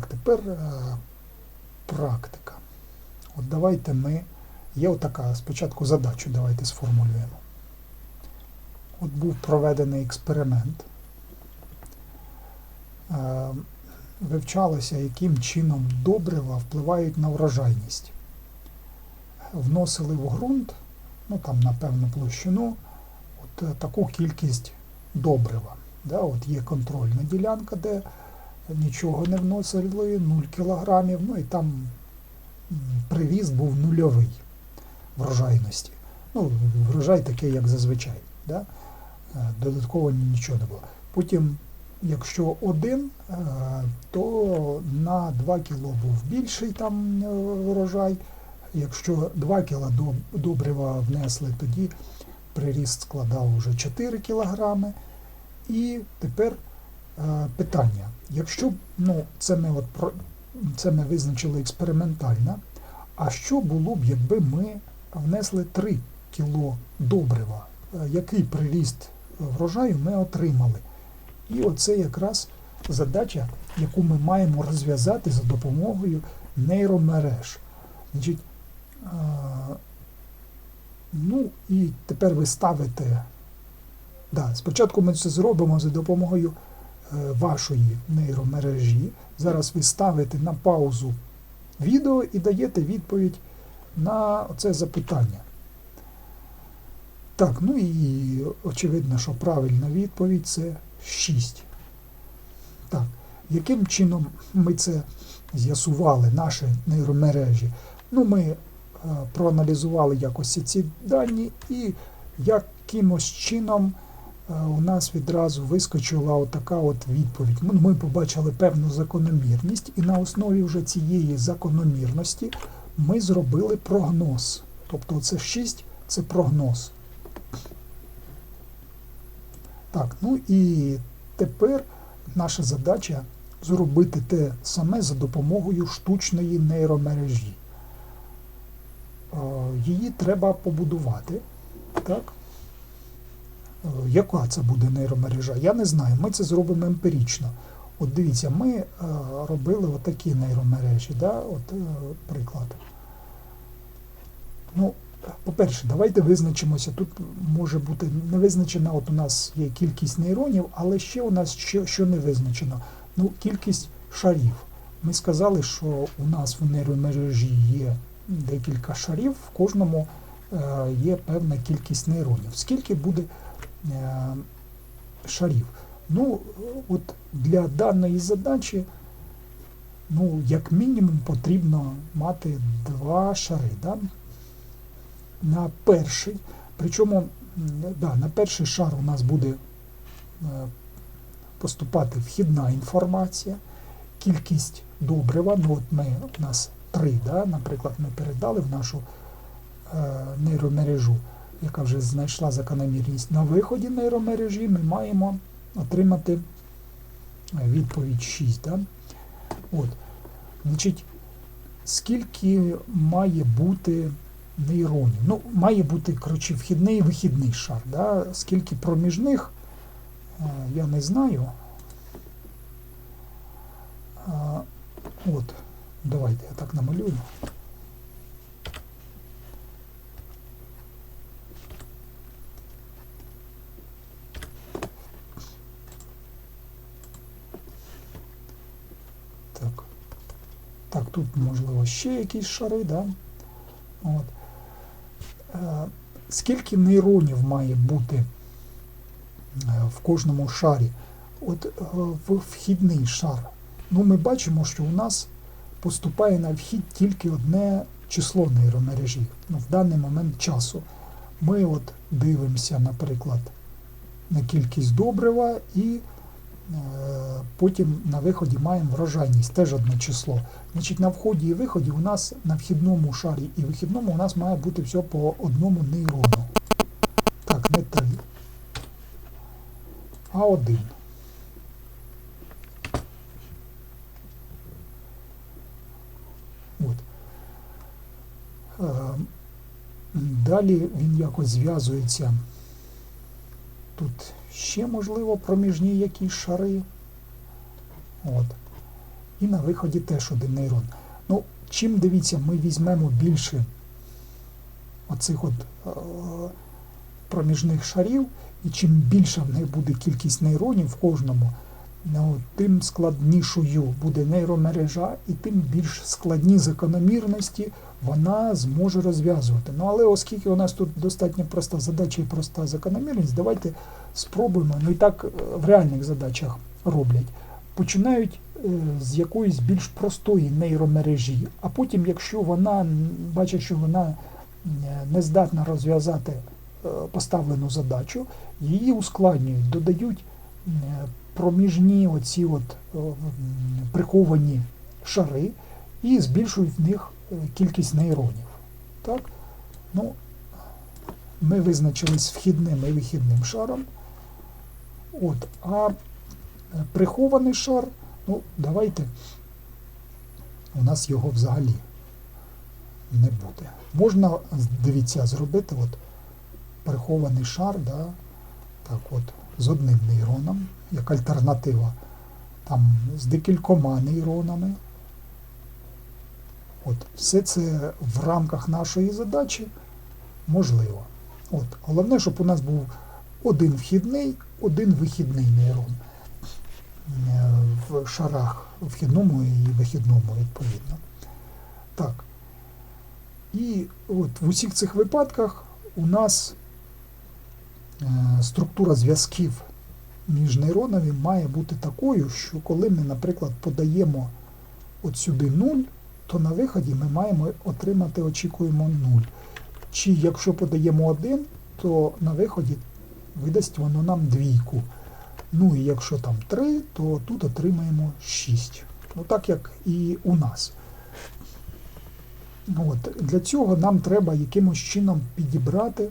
Так, тепер е, практика. От давайте ми. Є отака спочатку задачу, давайте сформулюємо. От був проведений експеримент. Е, Вивчалося, яким чином добрива впливають на врожайність. Вносили в ґрунт, ну там на певну площину, от е, таку кількість добрива. Да, от є контрольна ділянка, де нічого не вносили, 0 кілограмів, ну і там м, приріст був нульовий врожайності. Ну, врожай такий, як зазвичай. Да? Е, Додатково нічого не було. Потім, якщо один, е, то на 2 кіло був більший там е, врожай. Якщо 2 кіла добрива внесли, тоді приріст складав вже 4 кілограми. І тепер питання. Якщо ну, це ми от про це ми визначили експериментально, а що було б, якби ми внесли 3 кіло добрива? Е, Який приріст врожаю ми отримали? І оце якраз задача, яку ми маємо розв'язати за допомогою нейромереж. Значить, е, ну і тепер ви ставите. Да, спочатку ми це зробимо за допомогою е, вашої нейромережі. Зараз ви ставите на паузу відео і даєте відповідь на це запитання. Так, ну і очевидно, що правильна відповідь це 6. Так, яким чином ми це з'ясували, наші нейромережі? Ну, ми е, проаналізували якось ці дані і якимось чином е, у нас відразу вискочила отака от відповідь. Ми, ми побачили певну закономірність, і на основі вже цієї закономірності ми зробили прогноз. Тобто це 6 це прогноз. Так, ну і тепер наша задача зробити те саме за допомогою штучної нейромережі. Е, Її треба побудувати. Так? Е, Яка це буде нейромережа? Я не знаю. Ми це зробимо емпірично. От дивіться, ми е, робили отакі нейромережі. Да? От, е, приклад. Ну, по-перше, давайте визначимося. Тут може бути не визначена, от у нас є кількість нейронів, але ще у нас що, що не визначено. Ну, кількість шарів. Ми сказали, що у нас в нейромережі є декілька шарів, в кожному є певна кількість нейронів. Скільки буде шарів? Ну, от для даної задачі, ну, як мінімум, потрібно мати два шари. Да? на перший. Причому да, на перший шар у нас буде е, поступати вхідна інформація, кількість добрива. Ну, от ми, у нас три, да, наприклад, ми передали в нашу е, нейромережу, яка вже знайшла закономірність. На виході нейромережі ми маємо отримати е, відповідь 6. Да? От. Значить, скільки має бути нейронів. Ну, має бути коротше, вхідний і вихідний шар. Да? Скільки проміжних, е, я не знаю. От, давайте я так намалюю. Так. Так, тут можливо ще якісь шари, да? От. Е, Скільки нейронів має бути е, в кожному шарі? От е, в вхідний шар. Ну, ми бачимо, що у нас поступає на вхід тільки одне число нейромережі ну, в даний момент часу. Ми от дивимося, наприклад, на кількість добрива і потім на виході маємо врожайність, теж одне число. Значить, на вході і виході у нас на вхідному шарі і вихідному у нас має бути все по одному нейрону. Так, не три, а один. От. Е, Далі він якось зв'язується. Тут ще, можливо, проміжні якісь шари. От. і на виході теж один нейрон. Ну, чим дивіться, ми візьмемо більше оцих от е, проміжних шарів, і чим більша в них буде кількість нейронів в кожному, ну, тим складнішою буде нейромережа, і тим більш складні закономірності вона зможе розв'язувати. Ну але оскільки у нас тут достатньо проста задача і проста закономірність, давайте спробуємо. Ну і так е, в реальних задачах роблять. Починають е, з якоїсь більш простої нейромережі, а потім, якщо вона м, бачать, що вона не здатна розв'язати е, поставлену задачу, її ускладнюють, додають проміжні оці от е, м, приховані шари і збільшують в них е, кількість нейронів. Так? Ну, ми визначились вхідним і вихідним шаром. От, а е, прихований шар, ну, давайте у нас його взагалі не буде. Можна, дивіться, зробити от прихований шар, да, так от, з одним нейроном, як альтернатива, там з декількома нейронами. От, все це в рамках нашої задачі можливо. От, головне, щоб у нас був один вхідний, один вихідний нейрон е, в шарах вхідному і вихідному, відповідно. Так. І от в усіх цих випадках у нас структура зв'язків між нейронами має бути такою, що коли ми, наприклад, подаємо от сюди 0, то на виході ми маємо отримати, очікуємо 0. Чи якщо подаємо 1, то на виході видасть воно нам двійку. Ну і якщо там 3, то тут отримаємо 6. Ну так як і у нас. От. Для цього нам треба якимось чином підібрати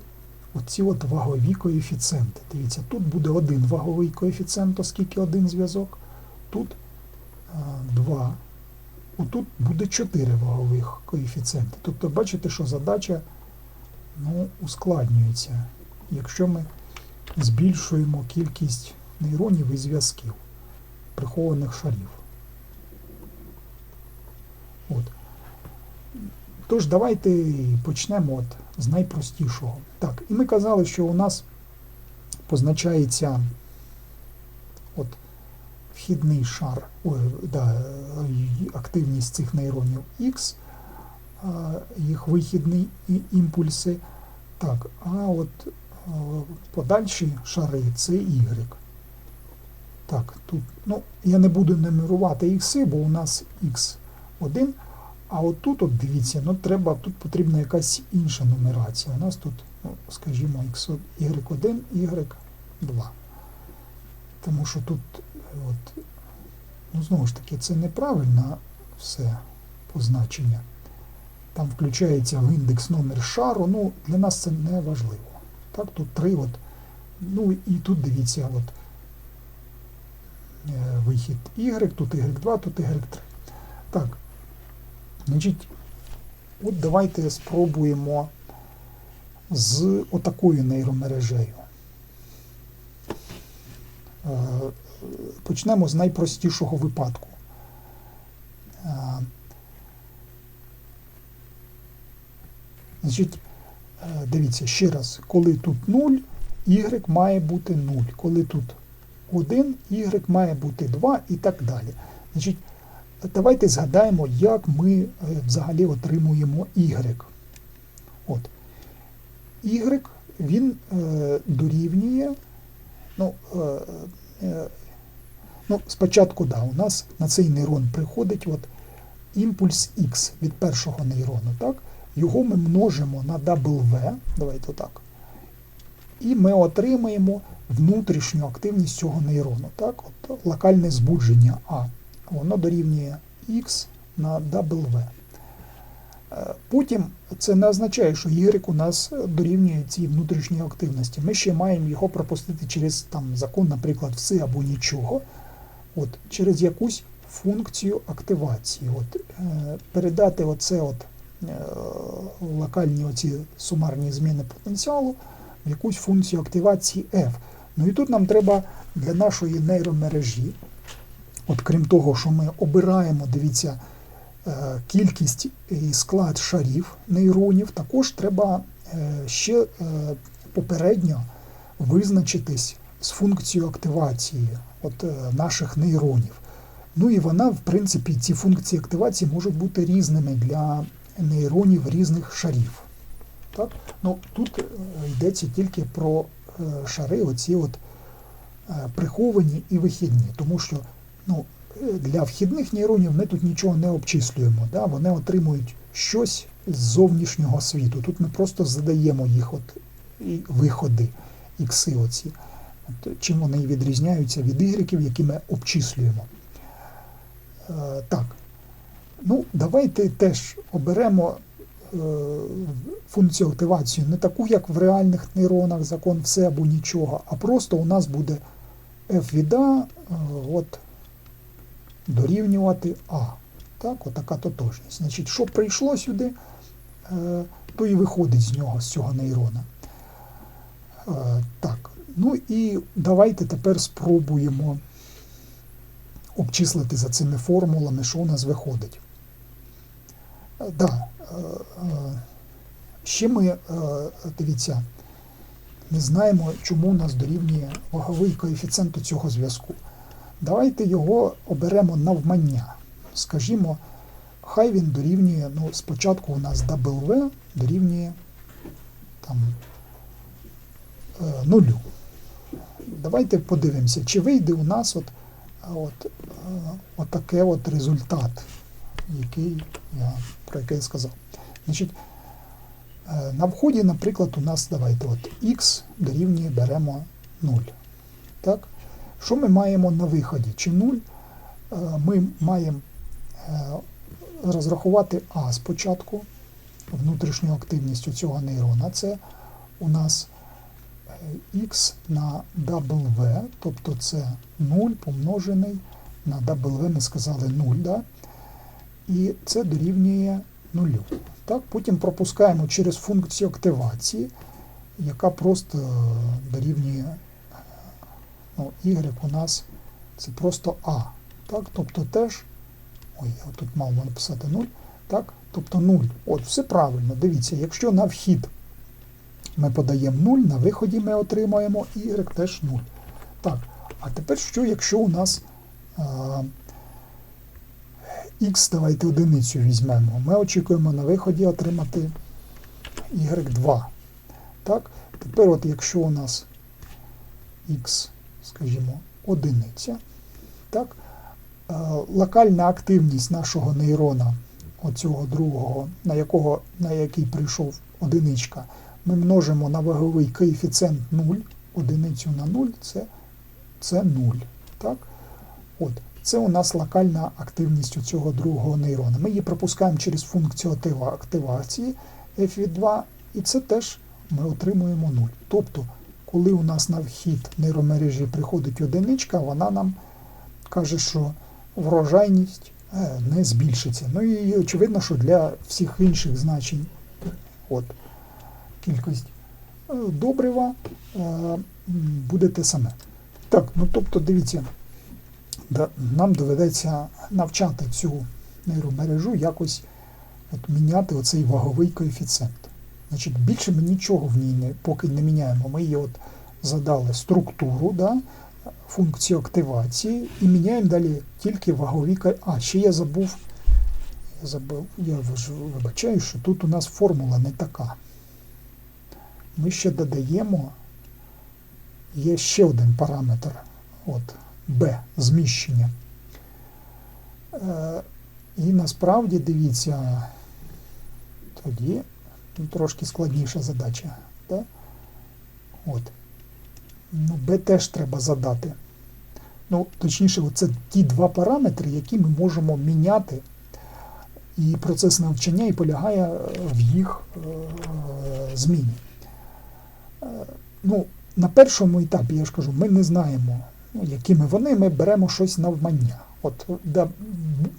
оці от вагові коефіцієнти. Дивіться, тут буде один ваговий коефіцієнт, оскільки один зв'язок, тут а, два. Отут буде 4 вагових коефіцієнти. Тобто бачите, що задача ну, ускладнюється, якщо ми збільшуємо кількість нейронів і зв'язків, прихованих шарів. От. Тож, давайте почнемо от з найпростішого. Так, і ми казали, що у нас позначається от вхідний шар, да, активність цих нейронів X, їх вихідні імпульси. Так, а от подальші шари це Y. Так, тут, ну, я не буду нумерувати ікси, бо у нас X1. А от тут, от дивіться, ну треба, тут потрібна якась інша нумерація. У нас тут, ну, скажімо, X, Y1, Y2. Тому що тут, е, от, ну знову ж таки, це неправильно все позначення. Там включається в індекс номер шару, ну для нас це не важливо. Так, тут три, от, ну і тут дивіться, от, е, вихід Y, тут Y2, тут Y3. Так, значить, от давайте спробуємо з отакою нейромережею. Е, Почнемо з найпростішого випадку. Е, Значить, е, дивіться ще раз, коли тут 0, y має бути 0. Коли тут 1, y має бути 2 і так далі. Значить, давайте згадаємо, як ми е, взагалі отримуємо y. От. Y він е, дорівнює. Ну, е, е, ну, спочатку, да, у нас на цей нейрон приходить от імпульс X від першого нейрону. так? Його ми множимо на W, давайте так. І ми отримаємо внутрішню активність цього нейрону. Так? От, локальне збудження А. Воно дорівнює X на W. Е, Потім це не означає, що Y у нас дорівнює цій внутрішній активності. Ми ще маємо його пропустити через там, закон, наприклад, все або нічого, от, через якусь функцію активації. От, е, передати оце от, е, локальні оці сумарні зміни потенціалу в якусь функцію активації F. Ну і тут нам треба для нашої нейромережі от крім того, що ми обираємо, дивіться, е, кількість і склад шарів нейронів, також треба е, ще е, попередньо визначитись з функцією активації от, наших нейронів. Ну і вона, в принципі, ці функції активації можуть бути різними для нейронів різних шарів. Так? Ну, тут йдеться тільки про шари, оці от приховані і вихідні, тому що ну, е, для вхідних нейронів ми тут нічого не обчислюємо. Да? Вони отримують щось з зовнішнього світу. Тут ми просто задаємо їх от, виходи, ікси оці. От, чим вони відрізняються від ігреків, які ми обчислюємо. Е, так. Ну, давайте теж оберемо е, функцію активації не таку, як в реальних нейронах, закон все або нічого, а просто у нас буде f від A е, от, дорівнювати А. Так, отака тотожність. Значить, що прийшло сюди, е, то і виходить з нього, з цього нейрона. Е, так, ну і давайте тепер спробуємо обчислити за цими формулами, що у нас виходить. Е, Да, ще ми, дивіться, не знаємо, чому у нас дорівнює ваговий коефіцієнт цього зв'язку. Давайте його оберемо навмання. Скажімо, хай він дорівнює, ну, спочатку у нас W дорівнює там, е, нулю. Давайте подивимося, чи вийде у нас от, от, е, от таке от результат, який я, про який я сказав. Значить, е, на вході, наприклад, у нас давайте от x дорівнює беремо 0. Так? Що ми маємо на виході? Чи 0? Е, Ми маємо е, розрахувати А спочатку, внутрішню активність у цього нейрона. Це у нас x на W, тобто це 0 помножений на W, ми сказали 0, да? і це дорівнює 0. Так? Потім пропускаємо через функцію активації, яка просто е, дорівнює ну, y у нас це просто А. Так? Тобто теж, ой, я тут мав написати 0, так? тобто 0. От, все правильно. Дивіться, якщо на вхід ми подаємо 0, на виході ми отримаємо y теж 0. Так, а тепер що, якщо у нас а, x, давайте одиницю візьмемо, ми очікуємо на виході отримати y2. Так, тепер, от якщо у нас x, скажімо, одиниця, так, локальна активність нашого нейрона, оцього другого, на якого, на який прийшов одиничка, ми множимо на ваговий коефіцієнт 0, одиницю на 0 це, це 0. Так? От, це у нас локальна активність у цього другого нейрона. Ми її пропускаємо через функцію активації f від 2, і це теж ми отримуємо 0. Тобто, коли у нас на вхід нейромережі приходить одиничка, вона нам каже, що врожайність е, не збільшиться. Ну і очевидно, що для всіх інших значень. От, кількість е, добрива е, буде те саме. Так, ну тобто, дивіться, нам доведеться навчати цю нейромережу якось от, міняти оцей ваговий коефіцієнт. Значить, більше ми нічого в ній не, поки не міняємо. Ми її от задали структуру, да, функцію активації і міняємо далі тільки вагові А, ще я забув. Я забув, я вибачаю, що тут у нас формула не така ми ще додаємо, є ще один параметр, от, B, зміщення. Е, і насправді дивіться, тоді трошки складніша задача. Да? От. Ну, B теж треба задати. Ну, точніше, це ті два параметри, які ми можемо міняти. І процес навчання і полягає е, в їх е, зміні. Е, ну, на першому етапі, я ж кажу, ми не знаємо, ну, якими вони, ми беремо щось навмання. От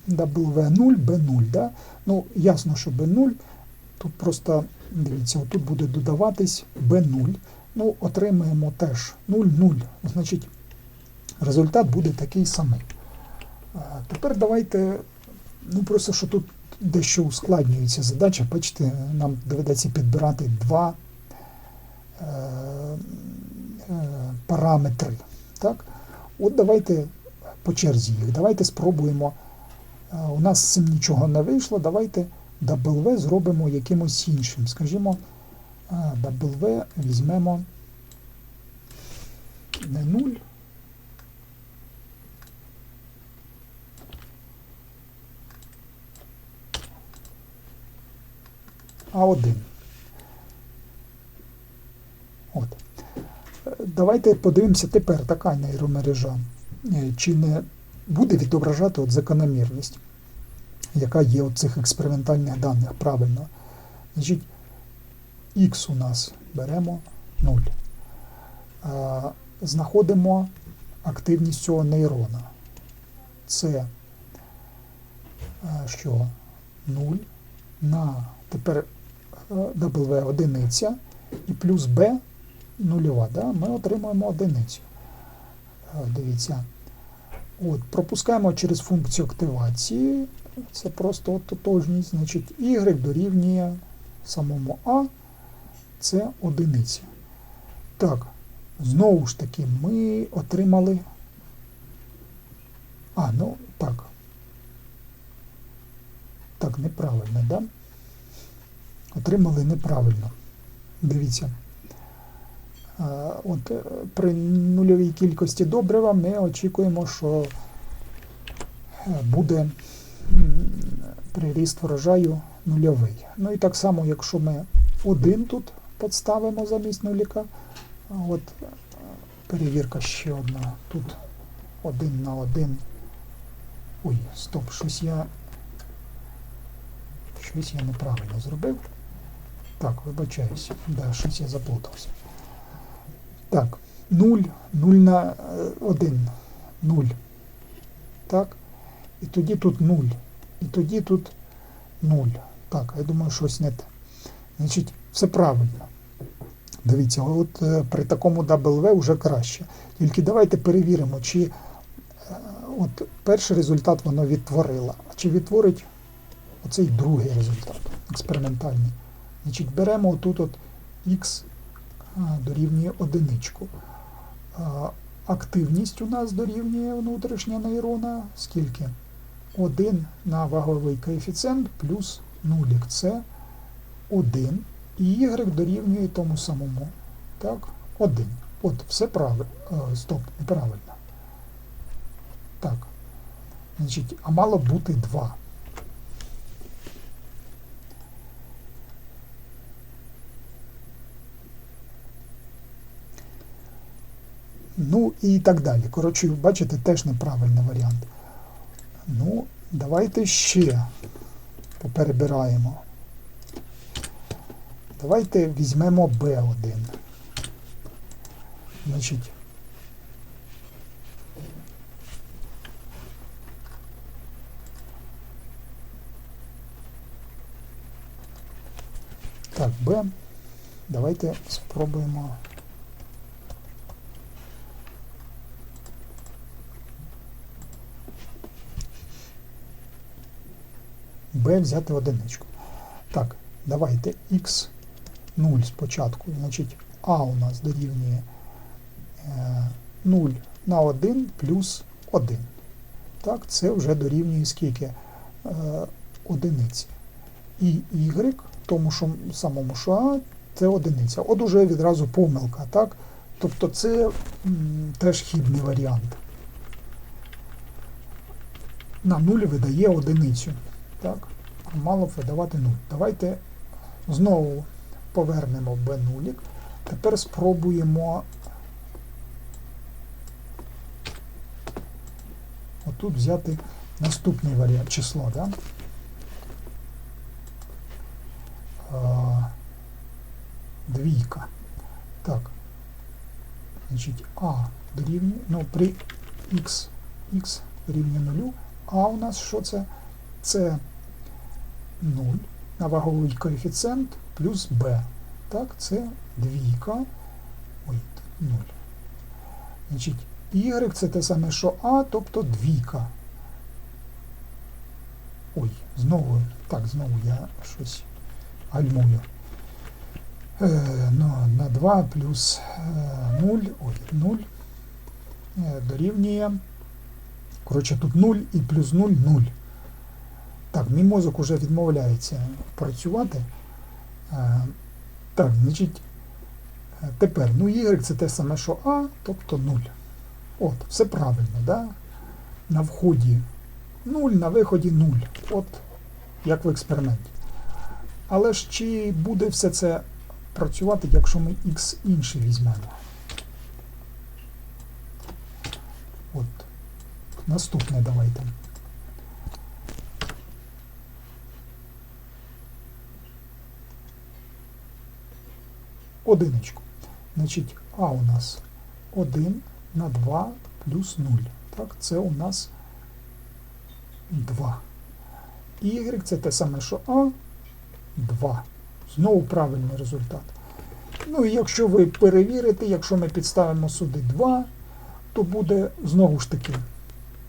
W0, B0. Да? Ну, ясно, що B0. Тут просто, дивіться, тут буде додаватись B0. Ну, отримаємо теж 0, 0. Значить, результат буде такий самий. Тепер давайте, ну просто що тут дещо ускладнюється задача. Бачите, нам доведеться підбирати два е, е, параметри. Так? От давайте по черзі їх. Давайте спробуємо. Е, У нас з цим нічого не вийшло. Давайте W зробимо якимось іншим. Скажімо, W візьмемо не 0. А 1. От. Давайте подивимося тепер така нейромережа, е, чи не буде відображати от закономірність, яка є у цих експериментальних даних правильно. Значить, Х у нас беремо 0. Е, Знаходимо активність цього нейрона. Це е, що? 0 на тепер е, W одиниця і плюс B нульова. Да? Ми отримуємо одиницю. Е, Дивіться. От, пропускаємо через функцію активації. Це просто от тотожність. Значить, y дорівнює самому А. Це одиниця. Так, знову ж таки, ми отримали. А, ну так. Так, неправильно, да? Отримали неправильно. Дивіться. От е, при нульовій кількості добрива ми очікуємо, що е, буде приріст врожаю нульовий. Ну і так само, якщо ми один тут підставимо замість нуліка, от е, перевірка ще одна. Тут один на один. Ой, стоп, щось я. Щось я неправильно зробив. Так, вибачаюся. Да, щось я заплутався. Так, 0, 0 на 1, 0. Так. І тоді тут 0. І тоді тут 0. Так, я думаю, щось не те. Значить, все правильно. Дивіться, от е, при такому W вже краще. Тільки давайте перевіримо, чи е, от перший результат воно відтворило, а чи відтворить оцей другий результат експериментальний. Значить, беремо отут от X дорівнює одиничку. Активність у нас дорівнює внутрішня нейрона. Скільки? 1 на ваговий коефіцієнт плюс нулік. Це 1. І y дорівнює тому самому. Так, 1. От, все правильно. Стоп, неправильно. Так. Значить, а мало бути 2. Ну і так далі. Коротше, бачите, теж неправильний варіант. Ну, давайте ще поперебираємо. Давайте візьмемо B1. Значить, так, B. Давайте спробуємо. B взяти одиничку. Так, давайте x 0 спочатку. Значить, а у нас дорівнює е, 0 на 1 плюс 1. Так, це вже дорівнює скільки е, одиниці. І y, тому що самому що А, це одиниця. От уже відразу помилка. так? Тобто це м, теж хібний варіант. На 0 видає одиницю. Так, мало видавати 0. Давайте знову повернемо b0. Тепер спробуємо отут взяти наступний варіант число. Да? Двійка. Так. Значить, А дорівнює, ну, при x, x дорівнює 0, а у нас що це? Це 0 на ваговий коефіцієнт плюс b. Так, це двійка. Ой, 0. Значить, y це те саме, що А, тобто двійка. Ой, Знову, так, знову я щось гальмую. Е, на 2 плюс е, 0, ой, 0 е, дорівнює. Коротше, тут 0 і плюс 0 0. Так, мій мозок уже відмовляється працювати. Е, так, значить, е, тепер, ну, y це те саме, що А, тобто 0. От, все правильно, да? На вході 0, на виході 0. От, як в експерименті. Але ж чи буде все це працювати, якщо ми x інший візьмемо? От. Наступне давайте. Одиничку. Значить, А у нас 1 на 2 плюс 0. Так, це у нас 2. Y це те саме, що А 2. Знову правильний результат. Ну і якщо ви перевірите, якщо ми підставимо сюди 2, то буде знову ж таки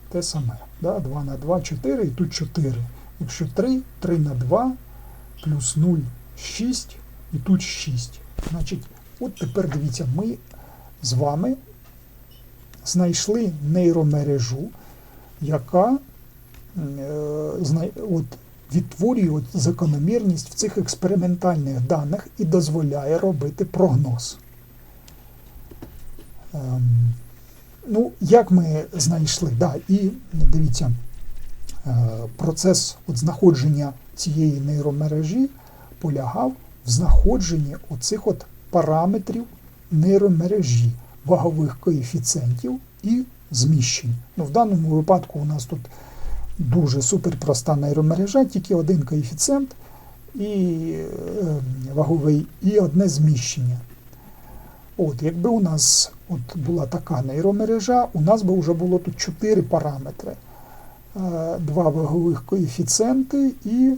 те саме. Да? 2 на 2 4 і тут 4. Якщо 3, 3 на 2 плюс 0 6 і тут 6. Значить, от тепер дивіться, ми з вами знайшли нейромережу, яка е, от, відтворює закономірність в цих експериментальних даних і дозволяє робити прогноз. Ем, ну, як ми знайшли? Да, і дивіться, е, процес от знаходження цієї нейромережі полягав в знаходженні оцих от параметрів нейромережі, вагових коефіцієнтів і зміщень. Ну, В даному випадку у нас тут дуже суперпроста нейромережа, тільки один коефіцієнт і е, ваговий, і одне зміщення. От, Якби у нас от була така нейромережа, у нас би вже було тут 4 параметри. Е, два вагових коефіцієнти і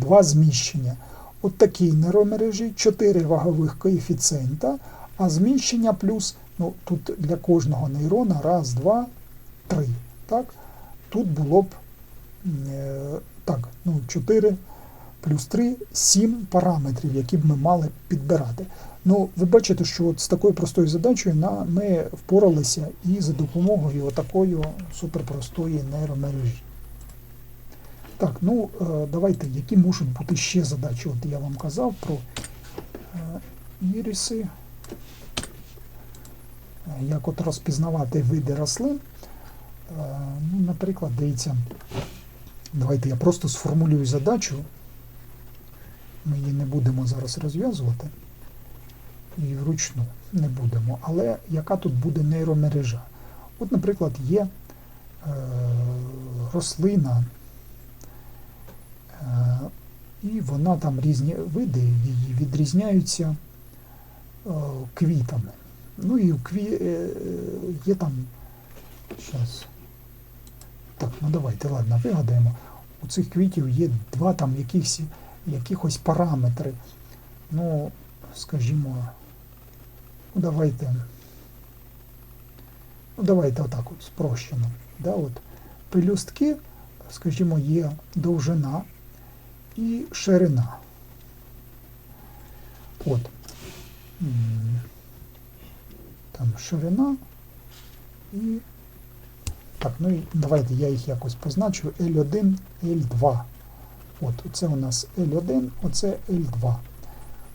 два зміщення. От такій нейромережі 4 вагових коефіцієнта, а зміщення плюс, ну тут для кожного нейрона раз, два, три. Так? Тут було б е, так, ну, 4 плюс 3, 7 параметрів, які б ми мали підбирати. Ну, ви бачите, що от з такою простою задачею на, ми впоралися і за допомогою отакої суперпростої нейромережі. Так, ну е, давайте, які можуть бути ще задачі. От я вам казав про е, іріси, е, як от розпізнавати види рослин. Ну, Наприклад, дивіться, давайте я просто сформулюю задачу. Ми її не будемо зараз розв'язувати. І вручну не будемо. Але яка тут буде нейромережа? От, наприклад, є е, рослина, е, і вона там різні види її відрізняються е, квітами. Ну і кві, е, є там. Зараз. Так, ну давайте, ладно, вигадаємо. У цих квітів є два там якихось, якихось параметри. Ну, скажімо, ну давайте. Ну, давайте отак от спрощено. Да, от. Пелюстки, скажімо, є довжина і ширина. От. Там ширина і так, ну і давайте я їх якось позначу L1, L2. От, Оце у нас L1, оце L2.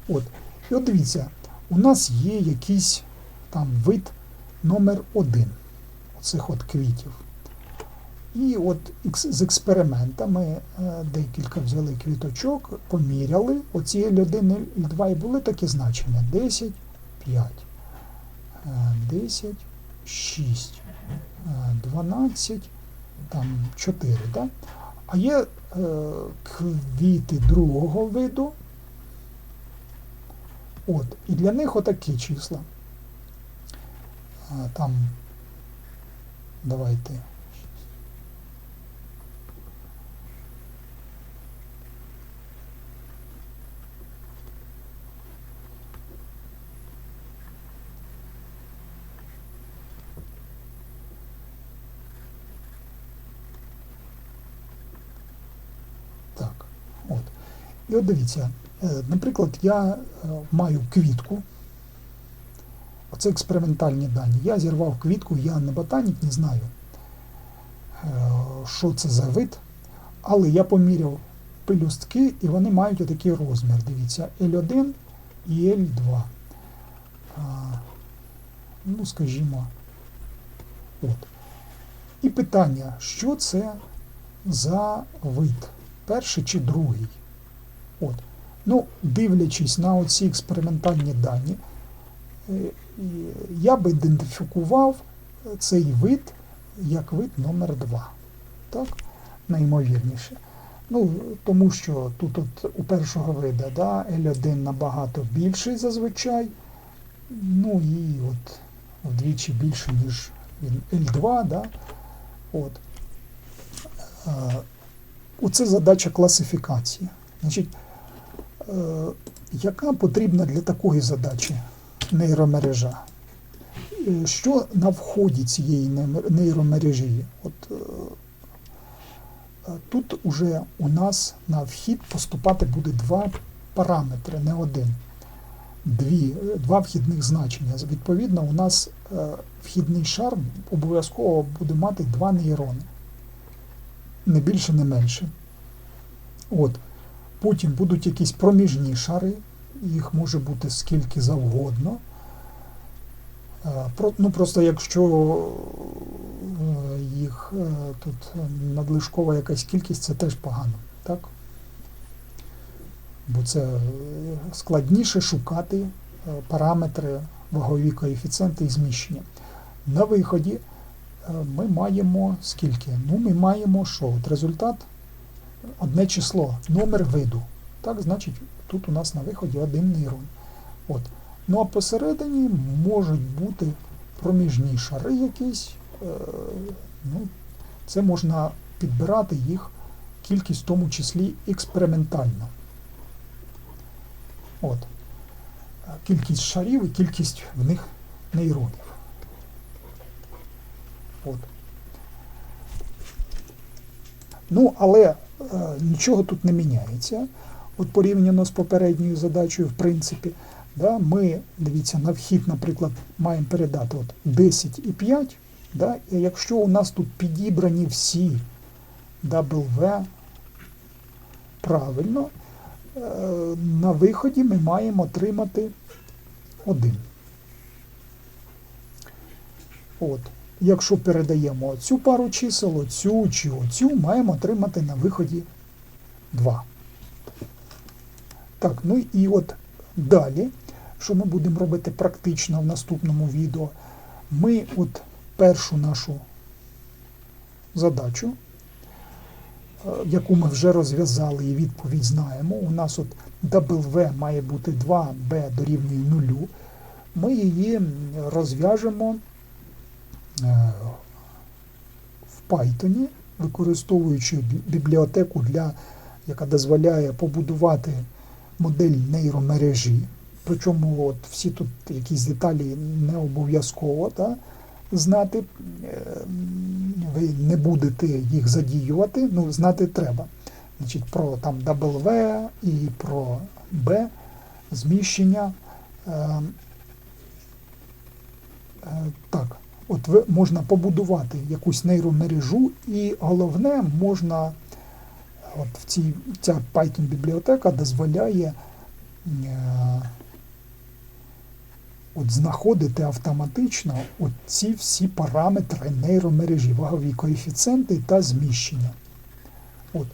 От. І от дивіться, у нас є якийсь там вид номер 1 оцих от квітів. І от з експериментами е, декілька взяли квіточок, поміряли. Оці L1, L2 і були такі значення. 10, 5, 10, 6. 12, там 4, да? а є е, квіти другого виду. От, І для них отакі числа. Там, давайте. І от дивіться, е, наприклад, я е, маю квітку. Оце експериментальні дані. Я зірвав квітку, я не ботанік, не знаю, е, що це за вид, але я поміряв пелюстки, і вони мають отакий розмір. Дивіться, L1 і L2. Ну, скажімо, от. І питання, що це за вид? Перший чи другий? От. Ну, дивлячись на оці експериментальні дані, е, я би ідентифікував цей вид як вид номер 2 Так? Найімовірніше. Ну, тому що тут от у першого вида да, L1 набагато більший зазвичай. Ну і от вдвічі більше, ніж він L2. Да? От. Е, Оце задача класифікації. Значить, яка потрібна для такої задачі нейромережа? Е, Що на вході цієї нейромережі? От, е, е, тут уже у нас на вхід поступати буде два параметри, не один. Дві, е, два вхідних значення. Відповідно, у нас е, вхідний шар обов'язково буде мати два нейрони. Не більше, не менше. От. Потім будуть якісь проміжні шари, їх може бути скільки завгодно. Е, ну, просто якщо е, їх е, тут надлишкова якась кількість, це теж погано, так? Бо це складніше шукати параметри, вагові коефіцієнти і зміщення. На виході ми маємо скільки? Ну, ми маємо що? От результат одне число, номер виду. Так, значить, тут у нас на виході один нейрон. От. Ну а посередині можуть бути проміжні шари якісь. Е, ну, це можна підбирати їх кількість в тому числі експериментально. От. Е, Кількість шарів і кількість в них нейронів. От. Ну, але нічого тут не міняється. От порівняно з попередньою задачею, в принципі, да, ми, дивіться, на вхід, наприклад, маємо передати от 10 і 5. Да, і якщо у нас тут підібрані всі W правильно, е, на виході ми маємо отримати 1. От. Якщо передаємо цю пару чисел, оцю чи оцю, маємо отримати на виході 2. Так, ну і от далі, що ми будемо робити практично в наступному відео, ми от першу нашу задачу, е, яку ми вже розв'язали і відповідь знаємо, у нас от W має бути 2b дорівнює 0, ми її розв'яжемо в Python, використовуючи бібліотеку, для, яка дозволяє побудувати модель нейромережі. Причому от всі тут якісь деталі не обов'язково та, знати. Е, Ви не будете їх задіювати, ну, знати треба. Значить, про там W і про B, зміщення. Е, е, так, от можна побудувати якусь нейромережу, і головне, можна от в цій, ця Python бібліотека дозволяє е, от знаходити автоматично от ці всі параметри нейромережі, вагові коефіцієнти та зміщення. От.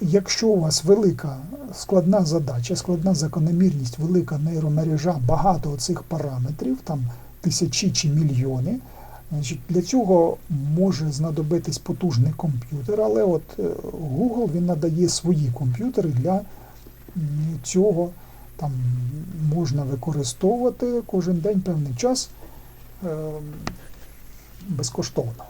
Якщо у вас велика складна задача, складна закономірність, велика нейромережа, багато цих параметрів, там тисячі чи мільйони, для цього може знадобитись потужний комп'ютер, але от е, Google він надає свої комп'ютери для цього. Там можна використовувати кожен день певний час е, безкоштовно.